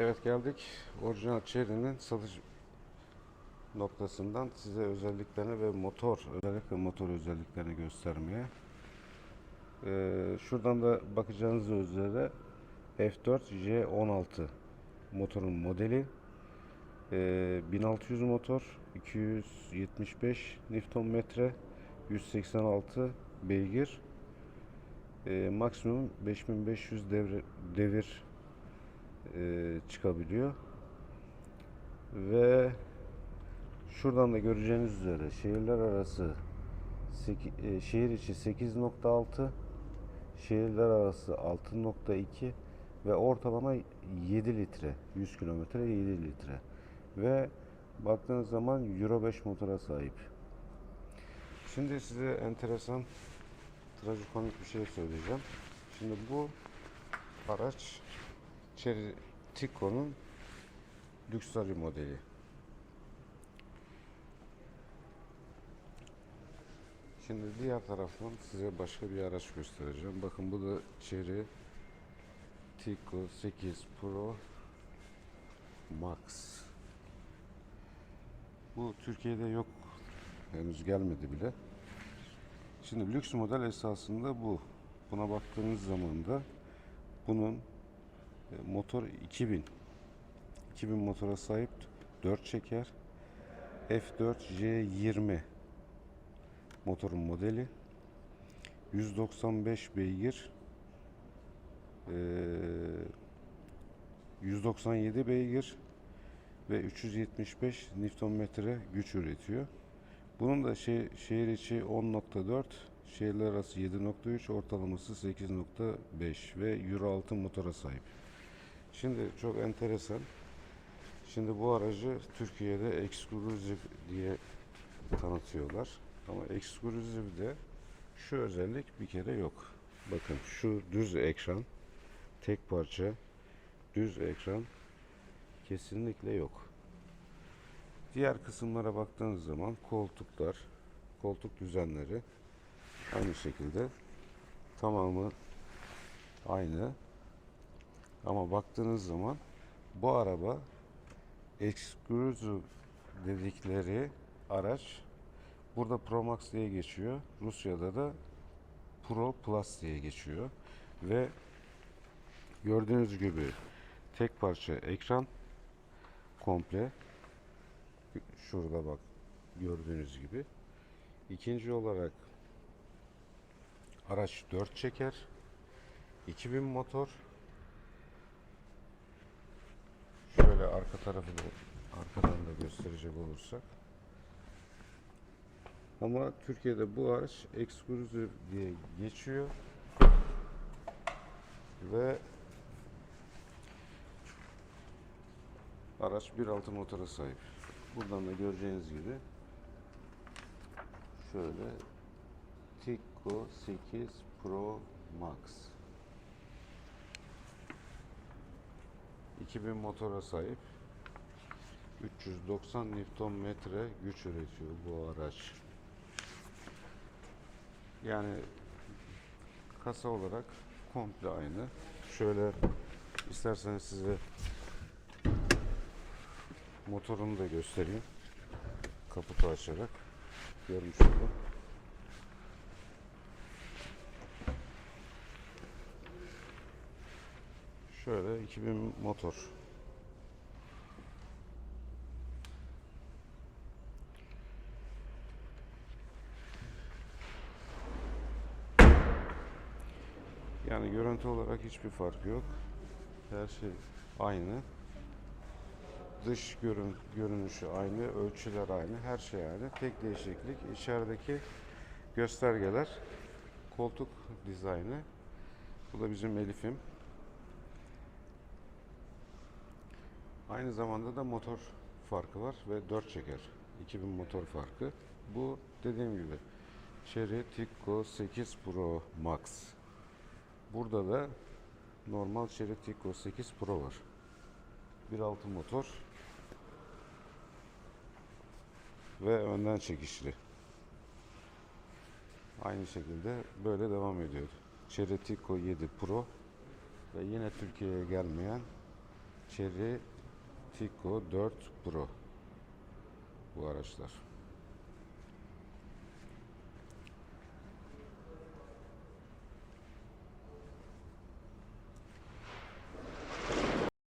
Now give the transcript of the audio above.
Evet geldik orijinal Chery'nin satış noktasından size özelliklerini ve motor özellikle motor özelliklerini göstermeye. Ee, şuradan da bakacağınız üzere F4 J16 motorun modeli. Ee, 1600 motor, 275 Nm, 186 beygir, Ee, maksimum 5500 devir, devir e, çıkabiliyor. Ve şuradan da göreceğiniz üzere şehirler arası e, şehir içi 8.6 şehirler arası 6.2 ve ortalama 7 litre 100 kilometre 7 litre ve baktığınız zaman Euro 5 motora sahip. Şimdi size enteresan trajikomik bir şey söyleyeceğim. Şimdi bu araç Chery Tico'nun Luxury modeli. Şimdi diğer taraftan size başka bir araç göstereceğim. Bakın bu da Chery Tico 8 Pro Max. Bu Türkiye'de yok. Henüz gelmedi bile. Şimdi lüks model esasında bu. Buna baktığınız zaman da bunun motor 2000 2000 motora sahip 4 çeker F4 J20 motorun modeli 195 beygir eee, 197 beygir ve 375 Nm güç üretiyor. Bunun da şe- şehir içi 10.4, şehirler arası 7.3, ortalaması 8.5 ve Euro 6 motora sahip. Şimdi çok enteresan. Şimdi bu aracı Türkiye'de eksklusif diye tanıtıyorlar. Ama eksklusifde şu özellik bir kere yok. Bakın şu düz ekran, tek parça düz ekran kesinlikle yok. Diğer kısımlara baktığınız zaman koltuklar, koltuk düzenleri aynı şekilde tamamı aynı. Ama baktığınız zaman bu araba exclusive dedikleri araç burada Pro Max diye geçiyor. Rusya'da da Pro Plus diye geçiyor. Ve gördüğünüz gibi tek parça ekran komple şurada bak gördüğünüz gibi. İkinci olarak araç 4 çeker. 2000 motor. Şöyle arka tarafı da arkadan da gösterecek olursak. Ama Türkiye'de bu araç eksklusif diye geçiyor. Ve araç 1.6 motora sahip. Buradan da göreceğiniz gibi şöyle Tico 8 Pro Max 2000 motora sahip 390 Nm güç üretiyor bu araç. Yani kasa olarak komple aynı. Şöyle isterseniz size motorunu da göstereyim. Kaputu açarak görmüş olun. Şöyle 2000 motor. Yani görüntü olarak hiçbir fark yok. Her şey aynı. Dış görün, görünüşü aynı, ölçüler aynı, her şey aynı. Tek değişiklik içerideki göstergeler, koltuk dizaynı. Bu da bizim Elif'im. Aynı zamanda da motor farkı var ve 4 çeker. 2000 motor farkı. Bu dediğim gibi Chery Tico 8 Pro Max. Burada da normal Chery Tico 8 Pro var. 1.6 motor ve önden çekişli. Aynı şekilde böyle devam ediyor. Chery Tico 7 Pro ve yine Türkiye'ye gelmeyen Chery Tico 4 Pro bu araçlar.